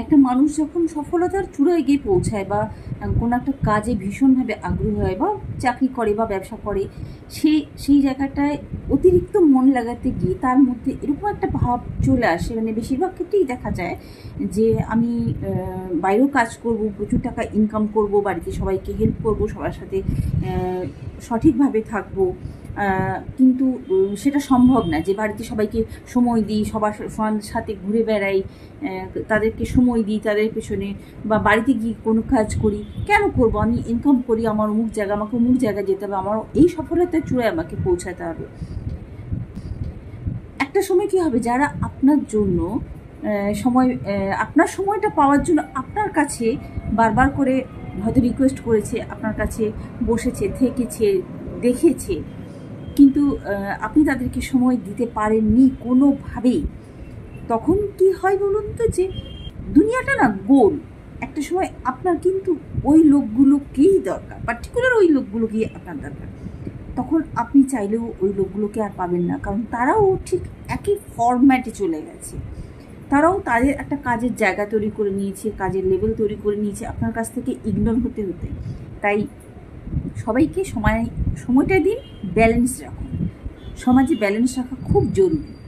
একটা মানুষ যখন সফলতার চূড়ায় গিয়ে পৌঁছায় বা কোনো একটা কাজে ভীষণভাবে আগ্রহী হয় বা চাকরি করে বা ব্যবসা করে, সে, সেই জায়গাটায় অতিরিক্ত মন লাগাতে গিয়ে তার মধ্যে এরকম একটা ভাব চলে আসে। মানে বেশিরভাগ ক্ষেত্রেই দেখা যায় যে, আমি বাইরেও কাজ করব, প্রচুর টাকা ইনকাম করব, বাড়িতে সবাইকে হেল্প করব, সবার সাথে সঠিকভাবে থাকব। কিন্তু সেটা সম্ভব না যে বাড়িতে সবাইকে সময় দিই, সবার সাথে ঘুরে বেড়াই তাদেরকে সময় দিই, তাদের পেছনে বা বাড়িতে গিয়ে কোনো কাজ করি। কেন করব? আমি ইনকাম করি, আমার অমুক জায়গা, আমাকে অমুক জায়গায় যেতে হবে, আমার এই সফলতার চূড়ায় আমাকে পৌঁছাতে হবে। একটা সময় কি হবে? যারা আপনার জন্য সময় আপনার সময়টা পাওয়ার জন্য আপনার কাছে বারবার করে হয়তো রিকোয়েস্ট করেছে, আপনার কাছে বসেছে, থেকেছে, দেখেছে কিন্তু আপনি তাদেরকে সময় দিতে পারেননি কোনোভাবেই। তখন কি হয় বলুন তো যে, দুনিয়াটা না গোল। একটা সময় আপনার কিন্তু ওই লোকগুলোকেই দরকার পার্টিকুলার ওই লোকগুলোকেই আপনার দরকার। তখন আপনি চাইলেও ওই লোকগুলোকে আর পাবেন না, কারণ তারাও ঠিক একই ফরম্যাটে চলে গেছে। তারাও তাদের একটা কাজের জায়গা তৈরি করে নিয়েছে, কাজের লেভেল তৈরি করে নিয়েছে, আপনার কাছ থেকে ইগনোর হতে হতে। তাই সবাইকে সময় সময়টা দিন ব্যালেন্স রাখুন। সমাজে ব্যালেন্স রাখা খুব জরুরি।